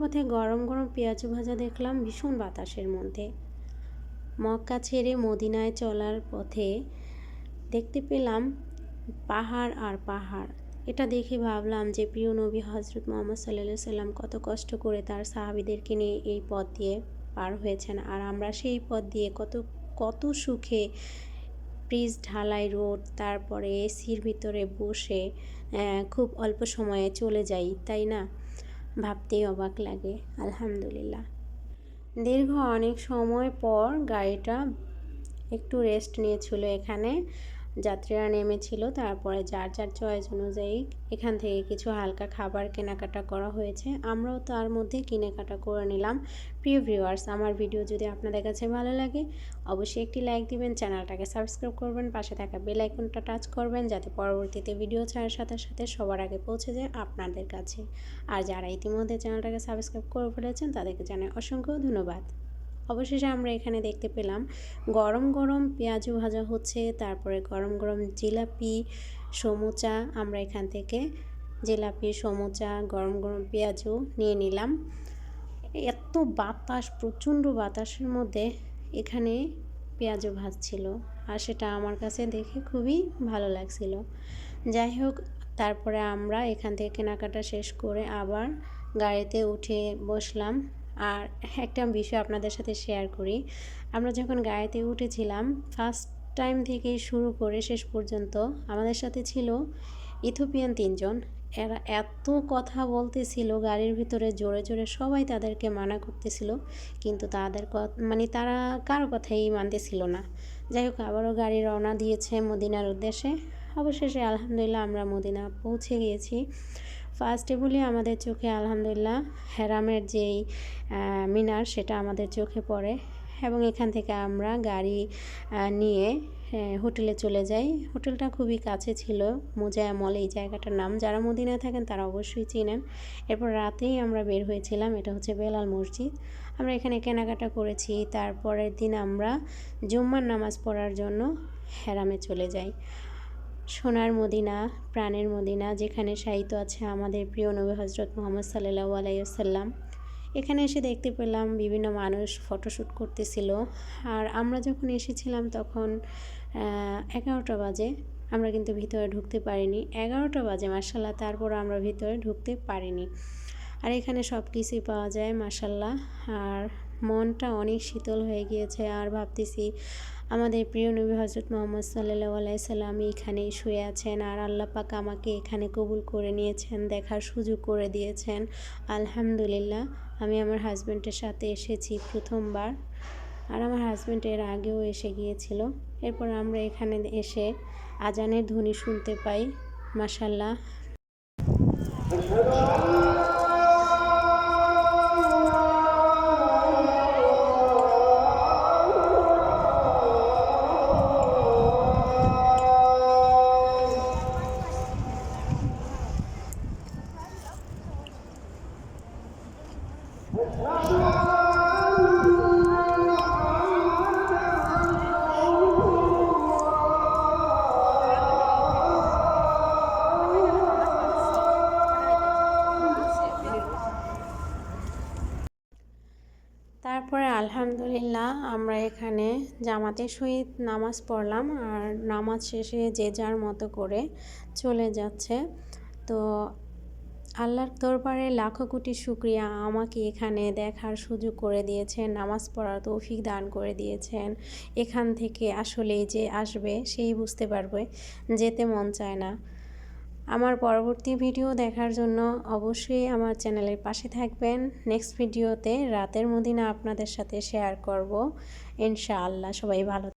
পথে গরম গরম পেঁয়াজু ভাজা দেখলাম ভীষণ বাতাসের মধ্যে। মক্কা ছেড়ে মদিনায় চলার পথে দেখতে পেলাম পাহাড় আর পাহাড়। এটা দেখে ভাবলাম যে প্রিয় নবী হজরত মোহাম্মদ সাল্লা সাল্লাম কত কষ্ট করে তার সাহাবিদেরকে নিয়ে এই পথ দিয়ে পার হয়েছেন। আর আমরা সেই পথ দিয়ে কত কত সুখে ব্রিজ, ঢালাই রোড, তারপরে এসির ভিতরে বসে খুব অল্প সময়ে চলে যাই, তাই না? ভাবতেই অবাক লাগে আলহামদুলিল্লাহ। দীর্ঘ অনেক সময় পর গাড়িটা একটু রেস্ট নিয়েছিল এখানে। যাত্রীরা নেমেছিল। তারপরে যার যার চয়েস অনুযায়ী এখান থেকে কিছু হালকা খাবার কেনাকাটা করা হয়েছে। আমরাও তার মধ্যে কেনাকাটা করে নিলাম। প্রিয় ভিউয়ার্স, আমার ভিডিও যদি আপনাদের কাছে ভালো লাগে, অবশ্যই একটি লাইক দিবেন, চ্যানেলটাকে সাবস্ক্রাইব করবেন, পাশে থাকা বেল আইকনটা টাচ করবেন, যাতে পরবর্তীতে ভিডিও ছাড়ার সাথে সাথে সবার আগে পৌঁছে যায় আপনাদের কাছে। আর যারা ইতিমধ্যে চ্যানেলটাকে সাবস্ক্রাইব করে ফেলেছেন, তাদেরকে জানাই অসংখ্য ধন্যবাদ। অবশেষে আমরা এখানে দেখতে পেলাম গরম গরম পেঁয়াজু ভাজা হচ্ছে, তারপরে গরম গরম জিলাপি, সমুচা, আমরা এখান থেকে জিলাপি, সমুচা, গরম গরম পেঁয়াজু নিয়ে নিলাম। এত বাতাস, প্রচণ্ড বাতাসের মধ্যে এখানে পেঁয়াজু ভাজছিল আর সেটা আমার কাছে দেখে খুবই ভালো লাগছিল। যাই হোক, তারপরে আমরা এখান থেকে কেনাকাটা শেষ করে আবার গাড়িতে উঠে বসলাম। আর একটা বিষয় আপনাদের সাথে শেয়ার করি। আমরা যখন গাড়িতে উঠেছিলাম ফার্স্ট টাইম থেকে শুরু করে শেষ পর্যন্ত আমাদের সাথে ছিল ইথোপিয়ান তিনজন। এরা এত কথা বলতেছিল, গাড়ির ভিতরে জোরে জোরে সবাই তাদেরকে মানা করতেছিল, কিন্তু তাদের মানে তারা কারও কথাই মানতেছিল না। যাই হোক, আবারও গাড়ি রওনা দিয়েছে মদিনার উদ্দেশ্যে। অবশেষে আলহামদুলিল্লাহ আমরা মদিনা পৌঁছে গিয়েছি। ফার্স্টে বলি, আমাদের চোখে আলহামদুলিল্লাহ হেরামের যেই মিনার সেটা আমাদের চোখে পড়ে এবং এখান থেকে আমরা গাড়ি নিয়ে হোটেলে চলে যাই। হোটেলটা খুবই কাছে ছিল, মোজায়া মল এই জায়গাটার নাম। যারা মদিনায় থাকেন তারা অবশ্যই চিনেন। এরপর রাতেই আমরা বের হয়েছিলাম, এটা হচ্ছে বেলাল মসজিদ। আমরা এখানে কেনাকাটা করেছি, তারপরের দিন আমরা জুম্মার নামাজ পড়ার জন্য হেরামে চলে যাই। সোনার মদিনা, প্রাণের মদিনা, যেখানে সাহিত্য আছে আমাদের প্রিয় নবী হজরত মোহাম্মদ সাল্লাহ আলাইসাল্লাম এখানে এসে দেখতে পেলাম বিভিন্ন মানুষ ফটোশ্যুট করতেছিল। আর আমরা যখন এসেছিলাম তখন এগারোটা বাজে। আমরা কিন্তু ভিতরে ঢুকতে পারিনি। এগারোটা বাজে মার্শাল্লাহ তারপর আমরা ভিতরে ঢুকতে পারিনি। আর এখানে সব কিছুই পাওয়া যায় মার্শাল্লাহ আর মনটা অনেক শীতল হয়ে গিয়েছে আর ভাবতেছি আমাদের প্রিয় নবী হজরত মোহাম্মদ সাল্লাহ আলাইসাল্লাম এখানে শুয়ে আছেন আর আল্লাহ পাক আমাকে এখানে কবুল করে নিয়েছেন, দেখার সুযোগ করে দিয়েছেন। আলহামদুলিল্লাহ, আমি আমার হাজব্যান্ডের সাথে এসেছি প্রথমবার আর আমার হাজব্যান্ড এর আগেও এসে গিয়েছিল। এরপর আমরা এখানে এসে আজানের ধ্বনি শুনতে পাই মাসাল্লাহ তারপরে আলহামদুলিল্লাহ আমরা এখানে জামাতে সহিত নামাজ পড়লাম আর নামাজ শেষে যে যার মতো করে চলে যাচ্ছে। তো আল্লাহর দরবারে লাখো কোটি শুক্রিয়া আমাকে এখানে দেখার সুযোগ করে দিয়েছেন, নামাজ পড়ার তৌফিক দান করে দিয়েছেন। এখান থেকে আসলে যে আসবে সেই বুঝতে পারবে, যেতে মন চায় না। আমার পরবর্তী ভিডিও দেখার জন্য অবশ্যই আমার চ্যানেলের পাশে থাকবেন। নেক্সট ভিডিওতে রাতের মদিনা আপনাদের সাথে শেয়ার করব। ইনশাআল্লাহ, সবাই ভালো